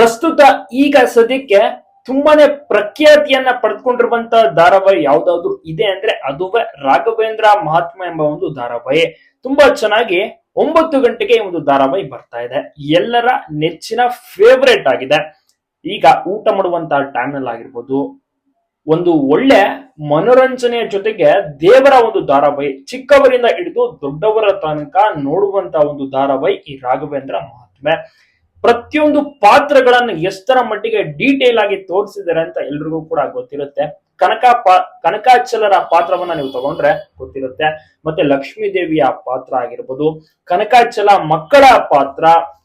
ಪ್ರಸ್ತುತ ಈಗ ಸದ್ಯಕ್ಕೆ ತುಂಬಾನೇ ಪ್ರಖ್ಯಾತಿಯನ್ನ ಪಡೆದುಕೊಂಡಿರುವಂತ ಧಾರಾವಾಹಿ ಯಾವ್ದಾದ್ರು ಇದೆ ಅಂದ್ರೆ ಅದುವೇ ರಾಘವೇಂದ್ರ ಮಹಾತ್ಮ ಎಂಬ ಒಂದು ಧಾರಾವಾಹಿ. ತುಂಬಾ ಚೆನ್ನಾಗಿ ಒಂಬತ್ತು ಗಂಟೆಗೆ ಈ ಒಂದು ಧಾರಾವಾಹಿ ಬರ್ತಾ ಇದೆ. ಎಲ್ಲರ ನೆಚ್ಚಿನ ಫೇವರೇಟ್ ಆಗಿದೆ. ಈಗ ಊಟ ಮಾಡುವಂತ ಟೈಮ್ನಲ್ಲಿ ಆಗಿರ್ಬೋದು, ಒಂದು ಒಳ್ಳೆ ಮನೋರಂಜನೆಯ ಜೊತೆಗೆ ದೇವರ ಒಂದು ಧಾರಾವಾಹಿ, ಚಿಕ್ಕವರಿಂದ ಹಿಡಿದು ದೊಡ್ಡವರ ತನಕ ನೋಡುವಂತ ಒಂದು ಧಾರಾವಾಹಿ ಈ ರಾಘವೇಂದ್ರ ಮಹಾತ್ಮೆ. ಪ್ರತಿಯೊಂದು ಪಾತ್ರಗಳನ್ನು ಎಷ್ಟರ ಮಟ್ಟಿಗೆ ಡೀಟೇಲ್ ಆಗಿ ತೋರಿಸಿದ್ದಾರೆ ಅಂತ ಎಲ್ರಿಗೂ ಕೂಡ ಗೊತ್ತಿರುತ್ತೆ. ಕನಕ ಪಾ, ಕನಕಾಚಲರ ಪಾತ್ರವನ್ನ ನೀವು ತಗೊಂಡ್ರೆ ಗೊತ್ತಿರುತ್ತೆ. ಮತ್ತೆ ಲಕ್ಷ್ಮೀ ದೇವಿಯ ಪಾತ್ರ ಆಗಿರ್ಬೋದು, ಕನಕಾಚಲ ಮಕ್ಕಳ ಪಾತ್ರ,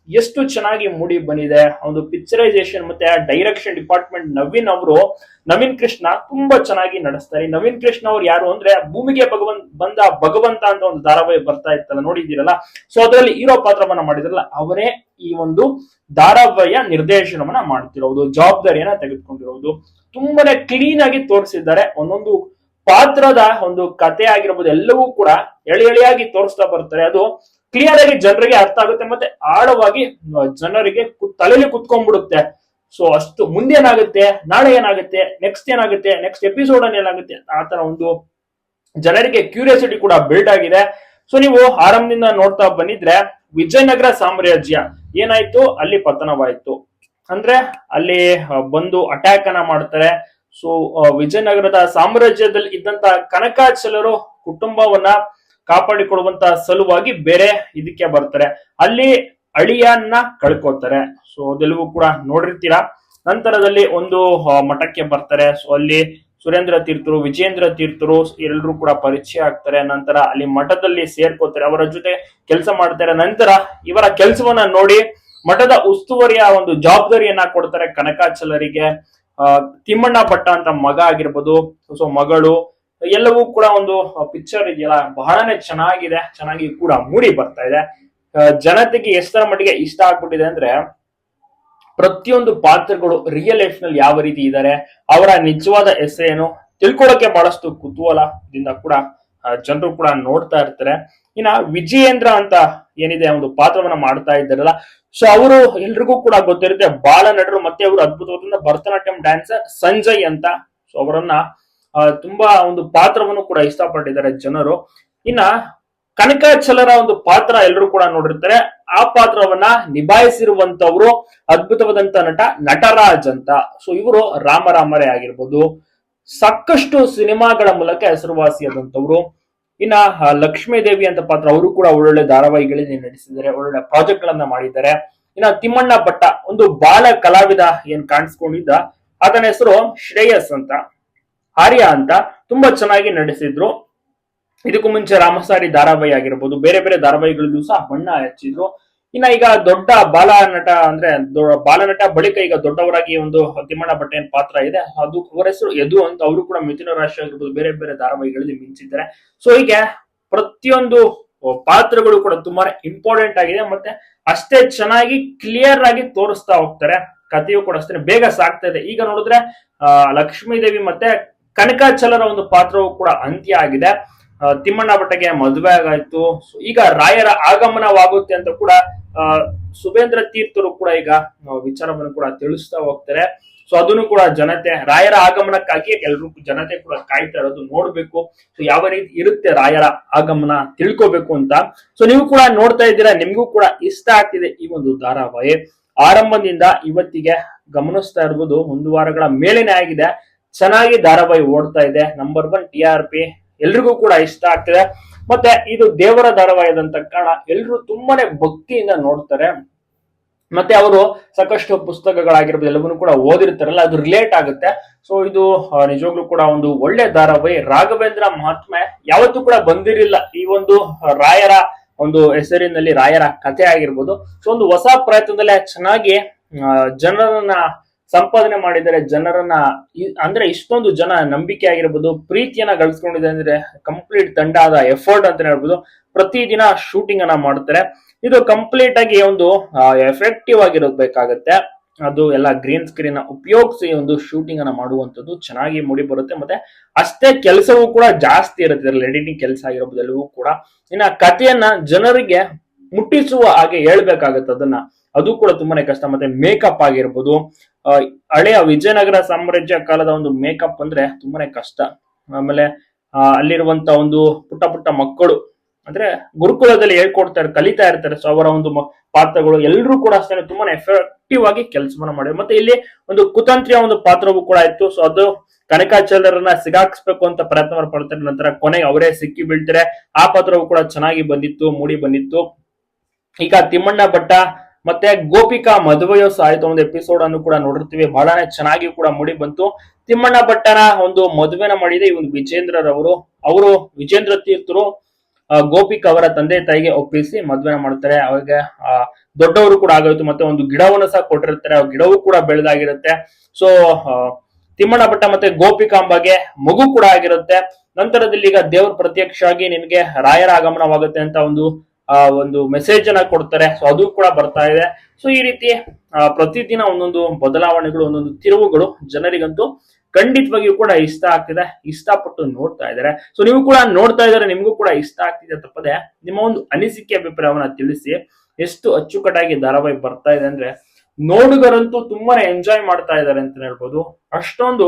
ಎಷ್ಟು ಚೆನ್ನಾಗಿ ಮೂಡಿ ಬಂದಿದೆ, ಒಂದು ಪಿಕ್ಚರೈಸೇಷನ್ ಮತ್ತೆ ಡೈರೆಕ್ಷನ್ ಡಿಪಾರ್ಟ್ಮೆಂಟ್ ನವೀನ್ ಅವರು, ನವೀನ್ ಕೃಷ್ಣ ತುಂಬಾ ಚೆನ್ನಾಗಿ ನಡೆಸ್ತಾರೆ. ನವೀನ್ ಕೃಷ್ಣ ಅವ್ರು ಯಾರು ಅಂದ್ರೆ, ಭೂಮಿಗೆ ಭಗವಂತ ಬಂದ ಭಗವಂತ ಅಂತ ಒಂದು ಧಾರಾವಾಹಿ ಬರ್ತಾ ಇತ್ತಲ್ಲ, ನೋಡಿದ್ದೀರಲ್ಲ? ಸೊ ಅದರಲ್ಲಿ ಹೀರೋ ಪಾತ್ರವನ್ನ ಮಾಡಿದ್ರಲ್ಲ, ಅವರೇ ಈ ಒಂದು ಧಾರಾವಾಹಿಯ ನಿರ್ದೇಶನವನ್ನ ಮಾಡ್ತಿರೋದು, ಜವಾಬ್ದಾರಿಯನ್ನ ತೆಗೆದುಕೊಂಡಿರೋದು. ತುಂಬಾನೇ ಕ್ಲೀನ್ ಆಗಿ ತೋರಿಸಿದ್ದಾರೆ, ಒಂದೊಂದು ಪಾತ್ರದ ಒಂದು ಕತೆ ಆಗಿರ್ಬೋದು, ಎಲ್ಲವೂ ಕೂಡ ಎಳೆ ಎಳೆಯಾಗಿ ತೋರಿಸ್ತಾ ಬರ್ತಾರೆ ಅದು ಕ್ಲಿಯರ್ ಆಗಿ ಜನರಿಗೆ ಅರ್ಥ ಆಗುತ್ತೆ, ಮತ್ತೆ ಆಳವಾಗಿ ಜನರಿಗೆ ತಲೆಯಲ್ಲಿ ಕುತ್ಕೊಂಡ್ಬಿಡುತ್ತೆ. ಸೊ ಅಷ್ಟು ಮುಂದೆ ಏನಾಗುತ್ತೆ, ನಾಳೆ ಏನಾಗುತ್ತೆ ನೆಕ್ಸ್ಟ್ ಏನಾಗುತ್ತೆ ನೆಕ್ಸ್ಟ್ ಎಪಿಸೋಡ್ ಅಲ್ಲಿ ಏನಾಗುತ್ತೆ, ಆ ತರ ಒಂದು ಜನರಿಗೆ ಕ್ಯೂರಿಯಾಸಿಟಿ ಕೂಡ ಬಿಲ್ಡ್ ಆಗಿದೆ. ಸೊ ನೀವು ಆರಂಭದಿಂದ ನೋಡ್ತಾ ಬಂದಿದ್ರೆ, ವಿಜಯನಗರ ಸಾಮ್ರಾಜ್ಯ ಏನಾಯ್ತು, ಅಲ್ಲಿ ಪತನವಾಯ್ತು. ಅಂದ್ರೆ, ಅಲ್ಲಿ ಬಂದು ಅಟ್ಯಾಕ್ ಅನ್ನ ಮಾಡ್ತಾರೆ. ಸೊ ವಿಜಯನಗರದ ಸಾಮ್ರಾಜ್ಯದಲ್ಲಿ ಇದ್ದಂತ ಕನಕಾಚಲರು ಕುಟುಂಬವನ್ನ ಕಾಪಾಡಿಕೊಳ್ಳುವಂತ ಸಲುವಾಗಿ ಬೇರೆ ಇದಕ್ಕೆ ಬರ್ತಾರೆ. ಅಲ್ಲಿ ಅಳಿಯನ್ನ ಕಳ್ಕೊತಾರೆ ಸೊ ಅದೆಲ್ಲವೂ ಕೂಡ ನೋಡಿರ್ತೀರಾ? ನಂತರದಲ್ಲಿ ಒಂದು ಮಠಕ್ಕೆ ಬರ್ತಾರೆ. ಸೊ ಅಲ್ಲಿ ಸುರೇಂದ್ರ ತೀರ್ಥರು ವಿಜೇಂದ್ರ ತೀರ್ಥರು ಎಲ್ಲರೂ ಕೂಡ ಪರಿಚಯ ಆಗ್ತಾರೆ. ನಂತರ ಅಲ್ಲಿ ಮಠದಲ್ಲಿ ಸೇರ್ಕೋತಾರೆ ಅವರ ಜೊತೆ ಕೆಲಸ ಮಾಡ್ತಾರೆ. ನಂತರ ಇವರ ಕೆಲಸವನ್ನ ನೋಡಿ ಮಠದ ಉಸ್ತುವಾರಿಯ ಒಂದು ಜವಾಬ್ದಾರಿಯನ್ನ ಕೊಡ್ತಾರೆ ಕನಕಾಚಲರಿಗೆ. ತಿಮ್ಮಣ್ಣ ಭಟ್ಟ ಅಂತ ಮಗ ಆಗಿರ್ಬೋದು. ಸೊ ಮಗಳು, ಎಲ್ಲವೂ ಕೂಡ ಒಂದು ಪಿಕ್ಚರ್ ಇದೆಯಲ್ಲ, ಬಹಳನೇ ಚೆನ್ನಾಗಿದೆ. ಚೆನ್ನಾಗಿ ಕೂಡ ಮೂಡಿ ಬರ್ತಾ ಇದೆ. ಜನತೆಗೆ ಎಷ್ಟರ ಮಟ್ಟಿಗೆ ಇಷ್ಟ ಆಗ್ಬಿಟ್ಟಿದೆ ಅಂದ್ರೆ, ಪ್ರತಿಯೊಂದು ಪಾತ್ರಗಳು ರಿಯಲ್ ಲೈಫ್ನಲ್ಲಿ ಯಾವ ರೀತಿ ಇದ್ದಾರೆ ಅವರ ನಿಜವಾದ ಹೆಸರೇನು ತಿಳ್ಕೊಳಕ್ಕೆ ಬಹಳಷ್ಟು ಕುತೂಹಲದಿಂದ ಕೂಡ ಜನರು ಕೂಡ ನೋಡ್ತಾ ಇರ್ತಾರೆ. ಇನ್ನ ವಿಜಯೇಂದ್ರ ಅಂತ ಏನಿದೆ ಒಂದು ಪಾತ್ರವನ್ನ ಮಾಡ್ತಾ ಇದ್ದಾರಲ್ಲ. ಸೊ ಅವರು ಎಲ್ರಿಗೂ ಕೂಡ ಗೊತ್ತಿರುತ್ತೆ, ಬಾಲ ನಟರು ಮತ್ತೆ ಅವರು ಅದ್ಭುತವಾದ ಭರತನಾಟ್ಯಂ ಡ್ಯಾನ್ಸರ್ ಸಂಜಯ್ ಅಂತ. ಸೊ ಅವರನ್ನ ತುಂಬಾ ಒಂದು ಪಾತ್ರವನ್ನು ಕೂಡ ಇಷ್ಟಪಟ್ಟಿದ್ದಾರೆ ಜನರು. ಇನ್ನ, ಕನಕಾಚಲರ ಒಂದು ಪಾತ್ರ ಎಲ್ಲರೂ ಕೂಡ ನೋಡಿರ್ತಾರೆ. ಆ ಪಾತ್ರವನ್ನ ನಿಭಾಯಿಸಿರುವಂತವ್ರು ಅದ್ಭುತವಾದಂತ ನಟ ನಟರಾಜ್ ಅಂತ. ಸೊ ಇವರು ರಾಮರಾಮರೇ ಆಗಿರ್ಬೋದು. ಸಾಕಷ್ಟು ಸಿನಿಮಾಗಳ ಮೂಲಕ ಹೆಸರುವಾಸಿಯಾದಂತವ್ರು ಇನ್ನ ಲಕ್ಷ್ಮೀ ದೇವಿ ಅಂತ ಪಾತ್ರ ಅವರು ಕೂಡ ಒಳ್ಳೊಳ್ಳೆ ಧಾರಾವಾಹಿಗಳಲ್ಲಿ ನಡೆಸಿದ್ದಾರೆ ಒಳ್ಳೊಳ್ಳೆ ಪ್ರಾಜೆಕ್ಟ್ ಗಳನ್ನ ಮಾಡಿದ್ದಾರೆ. ಇನ್ನ, ತಿಮ್ಮಣ್ಣ ಭಟ್ಟ, ಒಂದು ಬಾಲ ಕಲಾವಿದ ಏನ್ ಕಾಣಿಸ್ಕೊಂಡಿದ್ದ, ಆತನ ಹೆಸರು ಶ್ರೇಯಸ್ ಅಂತ. ಆರ್ಯ ಅಂತ ತುಂಬಾ ಚೆನ್ನಾಗಿ ನಡೆಸಿದ್ರು ಇದಕ್ಕೂ ಮುಂಚೆ ರಾಮಸಾರಿ ಧಾರಾವಾಹಿ ಆಗಿರ್ಬೋದು, ಬೇರೆ ಬೇರೆ ಧಾರಾವಾಹಿಗಳಲ್ಲೂ ಸಹ ಬಣ್ಣ ಹಚ್ಚಿದ್ರು. ಇನ್ನ ಈಗ ದೊಡ್ಡ ಬಾಲ ನಟ ಅಂದ್ರೆ ದೊ- ಬಾಲ ನಟ ಬಳಿಕ ಈಗ ದೊಡ್ಡವರಾಗಿ ಒಂದು ತಿಮ್ಮಣ್ಣ ಭಟ್ಟೆ ಪಾತ್ರ ಇದೆ. ಅದು ಅವರ ಹೆಸರು ಯದು ಅಂತ ಅವರು ಕೂಡ ಮಿಥುನ ರಾಶಿ ಆಗಿರ್ಬೋದು, ಬೇರೆ ಬೇರೆ ಧಾರಾವಾಹಿಗಳಲ್ಲಿ ಮಿಂಚಿದ್ದಾರೆ. ಸೊ ಹೀಗೆ ಪ್ರತಿಯೊಂದು ಪಾತ್ರಗಳು ಕೂಡ ತುಂಬಾ ಇಂಪಾರ್ಟೆಂಟ್ ಆಗಿದೆ ಮತ್ತೆ ಅಷ್ಟೇ ಚೆನ್ನಾಗಿ ಕ್ಲಿಯರ್ ಆಗಿ ತೋರಿಸ್ತಾ ಹೋಗ್ತಾರೆ. ಕಥೆಯು ಕೂಡ ಅಷ್ಟೇ ಬೇಗ ಸಾಗ್ತಾ ಇದೆ. ಈಗ ನೋಡಿದ್ರೆ ಲಕ್ಷ್ಮೀದೇವಿ ಲಕ್ಷ್ಮೀ ದೇವಿ ಮತ್ತೆ ಕನಕಾಚಲರ ಒಂದು ಪಾತ್ರವು ಕೂಡ ಅಂತ್ಯ ಆಗಿದೆ. ತಿಮ್ಮಣ್ಣ ಭಟ್ಟಗೆ ಮದುವೆ ಆಗಾಯ್ತು. ಈಗ ರಾಯರ ಆಗಮನವಾಗುತ್ತೆ ಅಂತ ಕೂಡ ಆ, ಸುಬೇಂದ್ರ ತೀರ್ಥರು ಕೂಡ ಈಗ ವಿಚಾರವನ್ನು ಕೂಡ ತಿಳಿಸ್ತಾ ಹೋಗ್ತಾರೆ. ಸೊ ಅದನ್ನು ಕೂಡ ಜನತೆ ರಾಯರ ಆಗಮನಕ್ಕಾಗಿ ಎಲ್ಲರೂ ಜನತೆ ಕೂಡ ಕಾಯ್ತಾ ಇರೋದು ನೋಡ್ಬೇಕು. ಸೊ ಯಾವ ರೀತಿ ಇರುತ್ತೆ ರಾಯರ ಆಗಮನ ತಿಳ್ಕೊಬೇಕು ಅಂತ. ಸೊ ನೀವು ಕೂಡ ನೋಡ್ತಾ ಇದ್ದೀರಾ ನಿಮ್ಗೂ ಕೂಡ ಇಷ್ಟ ಆಗ್ತಿದೆ ಈ ಒಂದು ಧಾರಾವಾಹಿ. ಆರಂಭದಿಂದ ಇವತ್ತಿಗೆ ಗಮನಿಸ್ತಾ ಇರ್ಬೋದು ಒಂದು ವಾರಗಳ ಮೇಲೇನೆ ಆಗಿದೆ. ಚೆನ್ನಾಗಿ ಧಾರಾವಾಹಿ ಓಡ್ತಾ ಇದೆ. Number one T R P ಎಲ್ರಿಗೂ ಕೂಡ ಇಷ್ಟ ಆಗ್ತಿದೆ. ಮತ್ತೆ ಇದು ದೇವರ ಧಾರಾವಾಹಿ ಆದಂತ ಕಾರಣ ಎಲ್ರು ತುಂಬಾನೇ ಭಕ್ತಿಯಿಂದ ನೋಡ್ತಾರೆ. ಮತ್ತೆ ಅವರು ಸಾಕಷ್ಟು ಪುಸ್ತಕಗಳಾಗಿರ್ಬೋದು, ಎಲ್ಲವನ್ನೂ ಕೂಡ ಓದಿರ್ತಾರಲ್ಲ, ಅದು ರಿಲೇಟ್ ಆಗುತ್ತೆ. ಸೊ ಇದು ನಿಜವಾಗ್ಲೂ ಕೂಡ ಒಂದು ಒಳ್ಳೆ ಧಾರಾವಾಹಿ. ರಾಘವೇಂದ್ರ ಮಹಾತ್ಮೆ ಯಾವತ್ತೂ ಕೂಡ ಬಂದಿರಲಿಲ್ಲ. ಈ ಒಂದು ರಾಯರ ಒಂದು ಹೆಸರಿನಲ್ಲಿ ರಾಯರ ಕಥೆ ಆಗಿರ್ಬೋದು. ಸೊ ಒಂದು ಹೊಸ ಪ್ರಯತ್ನದಲ್ಲಿ ಚೆನ್ನಾಗಿ ಜನರನ್ನ ಸಂಪಾದನೆ ಮಾಡಿದರೆ ಜನರನ್ನ ಅಂದ್ರೆ ಇಷ್ಟೊಂದು ಜನ ನಂಬಿಕೆ ಆಗಿರ್ಬೋದು, ಪ್ರೀತಿಯನ್ನ ಗಳಿಸ್ಕೊಂಡಿದೆ ಅಂದ್ರೆ ಕಂಪ್ಲೀಟ್ ತಂಡ ಆದ ಎಫರ್ಟ್ ಅಂತ ಹೇಳ್ಬೋದು. ಪ್ರತಿದಿನ ಶೂಟಿಂಗ್ ಅನ್ನ ಮಾಡ್ತಾರೆ. ಇದು ಕಂಪ್ಲೀಟ್ ಆಗಿ ಒಂದು ಎಫೆಕ್ಟಿವ್ ಆಗಿರಬೇಕಾಗತ್ತೆ. ಅದು ಎಲ್ಲ ಗ್ರೀನ್ ಸ್ಕ್ರೀನ್ ಉಪಯೋಗಿಸಿ ಒಂದು ಶೂಟಿಂಗ್ ಅನ್ನ ಮಾಡುವಂತದ್ದು ಚೆನ್ನಾಗಿ ಮೂಡಿ ಬರುತ್ತೆ. ಮತ್ತೆ ಅಷ್ಟೇ ಕೆಲಸವೂ ಕೂಡ ಜಾಸ್ತಿ ಇರುತ್ತೆ. ಎಡಿಟಿಂಗ್ ಕೆಲಸ ಆಗಿರ್ಬೋದು, ಎಲ್ಲವೂ ಕೂಡ. ಇನ್ನ ಕಥೆಯನ್ನ ಜನರಿಗೆ ಮುಟ್ಟಿಸುವ ಹಾಗೆ ಹೇಳ್ಬೇಕಾಗತ್ತೆ ಅದನ್ನ. ಅದು ಕೂಡ ತುಂಬಾನೇ ಕಷ್ಟ. ಮತ್ತೆ ಮೇಕಪ್ ಆಗಿರ್ಬೋದು ಹಳೆಯ ವಿಜಯನಗರ ಸಾಮ್ರಾಜ್ಯ ಕಾಲದ ಒಂದು ಮೇಕಪ್ ಅಂದ್ರೆ ತುಂಬಾನೇ ಕಷ್ಟ. ಆಮೇಲೆ ಅಲ್ಲಿರುವಂತ ಒಂದು ಪುಟ್ಟ ಪುಟ್ಟ ಮಕ್ಕಳು, ಅಂದ್ರೆ ಗುರುಕುಲದಲ್ಲಿ ಹೇಳ್ಕೊಡ್ತಾರೆ, ಕಲಿತಾ ಇರ್ತಾರೆ. ಸೊ ಅವರ ಒಂದು ಪಾತ್ರಗಳು ಎಲ್ಲರೂ ಕೂಡ ಅಷ್ಟೇ ತುಂಬಾನೇ ಎಫೆಕ್ಟಿವ್ ಆಗಿ ಕೆಲಸವನ್ನ ಮಾಡಿದ್ರು. ಮತ್ತೆ ಇಲ್ಲಿ ಒಂದು ಕುತಂತ್ರಿಯ ಒಂದು ಪಾತ್ರವೂ ಕೂಡ ಇತ್ತು. ಸೊ ಅದು ಕನಕಾಚಾರ್ಯರನ್ನ ಸಿಗಾಕ್ಸ್ಬೇಕು ಅಂತ ಪ್ರಯತ್ನ ಪಡ್ತಾರೆ ನಂತರ ಕೊನೆಗೆ ಅವರೇ ಸಿಕ್ಕಿ ಬೀಳ್ತಾರೆ. ಆ ಪಾತ್ರವು ಕೂಡ ಚೆನ್ನಾಗಿ ಬಂದಿತ್ತು, ಮೂಡಿ ಬಂದಿತ್ತು. ಈಗ ತಿಮ್ಮಣ್ಣ ಭಟ್ಟ ಮತ್ತೆ ಗೋಪಿಕಾ ಮದುವೆಯೋ ಸಾಹಿತ್ಯ ಒಂದು ಎಪಿಸೋಡ್ ಅನ್ನು ಕೂಡ ನೋಡಿರ್ತೀವಿ. ಬಹಳನೇ ಚೆನ್ನಾಗಿ ಕೂಡ ಮೂಡಿ ಬಂತು. ತಿಮ್ಮಣ್ಣ ಭಟ್ಟನ ಒಂದು ಮದುವೆನ ಮಾಡಿದೆ ಇವನು ವಿಜೇಂದ್ರರವರು. ಅವರು ವಿಜೇಂದ್ರ ತೀರ್ಥರು ಗೋಪಿಕ ಅವರ ತಂದೆ ತಾಯಿಗೆ ಒಪ್ಪಿಸಿ ಮದುವೆನ ಮಾಡ್ತಾರೆ. ಅವಾಗ ದೊಡ್ಡವರು ಕೂಡ ಆಗೋಯ್ತು ಮತ್ತೆ ಒಂದು ಗಿಡವನ್ನು ಸಹ ಕೊಟ್ಟಿರ್ತಾರೆ. ಆ ಗಿಡವೂ ಕೂಡ ಬೆಳೆದಾಗಿರುತ್ತೆ. ಸೊ ತಿಮ್ಮಣ್ಣ ಭಟ್ಟ ಮತ್ತೆ ಗೋಪಿಕಾಂಬಗೆ ಮಗು ಕೂಡ ಆಗಿರುತ್ತೆ. ನಂತರದಲ್ಲಿ ಈಗ ದೇವ್ರ ಪ್ರತ್ಯಕ್ಷವಾಗಿ ನಿಮಗೆ ರಾಯರ ಆಗಮನವಾಗುತ್ತೆ ಅಂತ ಒಂದು ಆ, ಒಂದು ಮೆಸೇಜ್ ಅನ್ನ ಕೊಡ್ತಾರೆ. ಸೊ ಅದು ಕೂಡ ಬರ್ತಾ ಇದೆ. ಸೊ ಈ ರೀತಿ ಪ್ರತಿದಿನ ಒಂದೊಂದು ಬದಲಾವಣೆಗಳು, ಒಂದೊಂದು ತಿರುವುಗಳು ಜನರಿಗಂತೂ ಖಂಡಿತವಾಗಿಯೂ ಕೂಡ ಇಷ್ಟ ಆಗ್ತಿದೆ, ಇಷ್ಟಪಟ್ಟು ನೋಡ್ತಾ ಇದ್ದಾರೆ. ಸೊ ನೀವು ಕೂಡ ನೋಡ್ತಾ ಇದ್ದಾರೆ, ನಿಮಗೂ ಕೂಡ ಇಷ್ಟ ಆಗ್ತಿದೆ ತಪ್ಪದೆ, ನಿಮ್ಮ ಒಂದು ಅನಿಸಿಕೆ ಅಭಿಪ್ರಾಯವನ್ನ ತಿಳಿಸಿ, ಎಷ್ಟು ಅಚ್ಚುಕಟ್ಟಾಗಿ ಧಾರಾವಾಹಿ ಬರ್ತಾ ಇದೆ ಅಂದ್ರೆ, ನೋಡುಗರಂತೂ ತುಂಬಾನೇ ಎಂಜಾಯ್ ಮಾಡ್ತಾ ಇದ್ದಾರೆ ಅಂತ ಹೇಳ್ಬೋದು. ಅಷ್ಟೊಂದು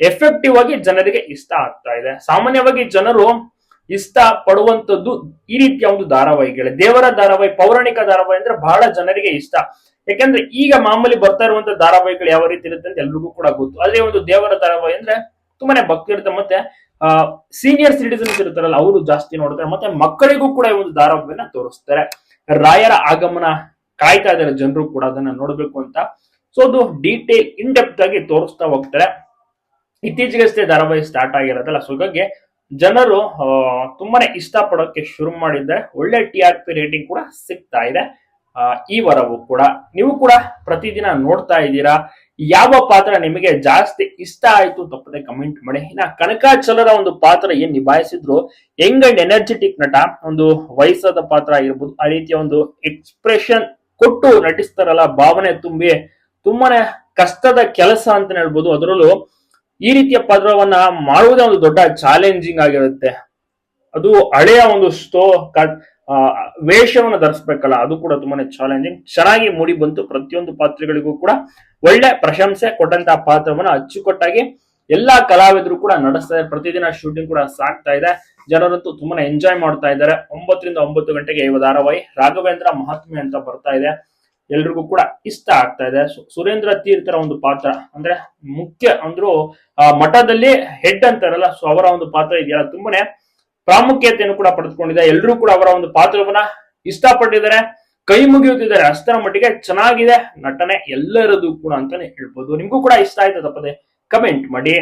ಎಫೆಕ್ಟಿವ್ ಆಗಿ ಜನರಿಗೆ ಇಷ್ಟ ಆಗ್ತಾ ಇದೆ. ಸಾಮಾನ್ಯವಾಗಿ ಜನರು ಇಷ್ಟ ಪಡುವಂಥದ್ದು ಈ ರೀತಿಯ ಒಂದು ಧಾರಾವಾಹಿಗಳೇ ದೇವರ ಧಾರಾವಾಹಿ, ಪೌರಾಣಿಕ ಧಾರಾವಾಹಿ ಅಂದ್ರೆ ಬಹಳ ಜನರಿಗೆ ಇಷ್ಟ. ಯಾಕಂದ್ರೆ ಈಗ ಮಾಮೂಲಿ ಬರ್ತಾ ಇರುವಂತ ಧಾರಾವಾಹಿಗಳು ಯಾವ ರೀತಿ ಇರುತ್ತೆ ಅಂತ ಎಲ್ರಿಗೂ ಕೂಡ ಗೊತ್ತು. ಅದೇ ಒಂದು ದೇವರ ಧಾರಾವಾಹಿ ಅಂದ್ರೆ ತುಂಬಾನೇ ಭಕ್ತಿ ಇರುತ್ತೆ ಮತ್ತೆ ಸೀನಿಯರ್ ಸಿಟಿಸನ್ಸ್ ಇರ್ತಾರಲ್ಲ ಅವರು ಜಾಸ್ತಿ ನೋಡ್ತಾರೆ. ಮತ್ತೆ ಮಕ್ಕಳಿಗೂ ಕೂಡ ಈ ಒಂದು ಧಾರಾವಾಹಿನ ತೋರಿಸ್ತಾರೆ. ರಾಯರ ಆಗಮನ ಕಾಯ್ತಾ ಇದ್ದಾರೆ ಜನರು ಕೂಡ ಅದನ್ನ ನೋಡ್ಬೇಕು ಅಂತ. ಸೊ ಅದು ಡೀಟೇಲ್ ಇನ್ ಡೆಪ್ತ್ ಆಗಿ ತೋರಿಸ್ತಾ ಹೋಗ್ತಾರೆ. ಇತ್ತೀಚೆಗಷ್ಟೇ ಧಾರಾವಾಹಿ ಸ್ಟಾರ್ಟ್ ಆಗಿರೋದಲ್ಲ. ಸೊ ಹಾಗಾಗಿ ಜನರು ತುಂಬಾನೇ ಇಷ್ಟ ಪಡೋಕೆ ಶುರು ಮಾಡಿದ್ದಾರೆ ಒಳ್ಳೆ ಟಿ ಆರ್ ಪಿ ರೇಟಿಂಗ್ ಕೂಡ ಸಿಗ್ತಾ ಇದೆ. ಈ ವರವು ಕೂಡ. ನೀವು ಕೂಡ ಪ್ರತಿದಿನ ನೋಡ್ತಾ ಇದ್ದೀರಾ. ಯಾವ ಪಾತ್ರ ನಿಮಗೆ ಜಾಸ್ತಿ ಇಷ್ಟ ಆಯ್ತು ತಪ್ಪದೆ ಕಮೆಂಟ್ ಮಾಡಿ. ಇನ್ನ ಕನಕಾಚಲರ ಒಂದು ಪಾತ್ರ ಏನ್ ನಿಭಾಯಿಸಿದ್ರು, ಯಂಗ್ ಅಂಡ್ ಎನರ್ಜೆಟಿಕ್ ನಟ, ಒಂದು ವಯಸ್ಸಾದ ಪಾತ್ರ ಆಗಿರ್ಬೋದು, ಆ ರೀತಿಯ ಒಂದು ಎಕ್ಸ್ಪ್ರೆಷನ್ ಕೊಟ್ಟು ನಟಿಸ್ತಾರಲ್ಲ, ಭಾವನೆ ತುಂಬಿ, ತುಂಬಾನೇ ಕಷ್ಟದ ಕೆಲಸ ಅಂತ ಹೇಳ್ಬೋದು. ಅದರಲ್ಲೂ ಈ ರೀತಿಯ ಪಾತ್ರವನ್ನ ಮಾಡುವುದೇ ಒಂದು ದೊಡ್ಡ ಚಾಲೆಂಜಿಂಗ್ ಆಗಿರುತ್ತೆ. ಅದು ಹಳೆಯ ಒಂದು ಸ್ಟೋ ವೇಷವನ್ನು ಧರಿಸ್ಬೇಕಲ್ಲ, ಅದು ಕೂಡ ತುಂಬಾನೇ ಚಾಲೆಂಜಿಂಗ್ ಚೆನ್ನಾಗಿ ಮೂಡಿ ಬಂತು. ಪ್ರತಿಯೊಂದು ಪಾತ್ರಗಳಿಗೂ ಕೂಡ ಒಳ್ಳೆ ಪ್ರಶಂಸೆ ಕೊಟ್ಟಂತಹ ಪಾತ್ರವನ್ನ ಅಚ್ಚುಕಟ್ಟಾಗಿ ಎಲ್ಲಾ ಕಲಾವಿದರು ಕೂಡ ನಡೆಸ್ತಾ ಇದ್ದಾರೆ. ಪ್ರತಿದಿನ ಶೂಟಿಂಗ್ ಕೂಡ ಸಾಗ್ತಾ ಇದೆ. ಜನರಂತೂ ತುಂಬಾನೇ ಎಂಜಾಯ್ ಮಾಡ್ತಾ ಇದ್ದಾರೆ. ಒಂಬತ್ತರಿಂದ ಒಂಬತ್ತು ಗಂಟೆಗೆ ಇವ ಧಾರಾವಾಹಿ ರಾಘವೇಂದ್ರ ಮಹಾತ್ಮೆ ಅಂತ ಬರ್ತಾ ಇದೆ. ಎಲ್ರಿಗೂ ಕೂಡ ಇಷ್ಟ ಆಗ್ತಾ ಇದೆ. ಸುರೇಂದ್ರ ತೀರ್ಥರ ಒಂದು ಪಾತ್ರ, ಅಂದ್ರೆ ಮುಖ್ಯ ಅಂದ್ರು ಮಠದಲ್ಲಿ ಹೆಡ್ ಅಂತಾರಲ್ಲ ಸೊ ಅವರ ಒಂದು ಪಾತ್ರ ಇದೆಯಲ್ಲ, ತುಂಬಾನೇ ಪ್ರಾಮುಖ್ಯತೆಯನ್ನು ಕೂಡ ಪಡೆದುಕೊಂಡಿದೆ. ಎಲ್ಲರೂ ಕೂಡ ಅವರ ಒಂದು ಪಾತ್ರವನ್ನ ಇಷ್ಟಪಟ್ಟಿದ್ದಾರೆ. ಕೈ ಮುಗಿಯುತ್ತಿದ್ದಾರೆ. ಅಷ್ಟರ ಮಟ್ಟಿಗೆ ಚೆನ್ನಾಗಿದೆ ನಟನೆ ಎಲ್ಲರದು ಕೂಡ ಅಂತಾನೆ ಹೇಳ್ಬೋದು. ನಿಮ್ಗೂ ಕೂಡ ಇಷ್ಟ ಆಯ್ತು ತಪ್ಪದೆ ಕಮೆಂಟ್ ಮಾಡಿ.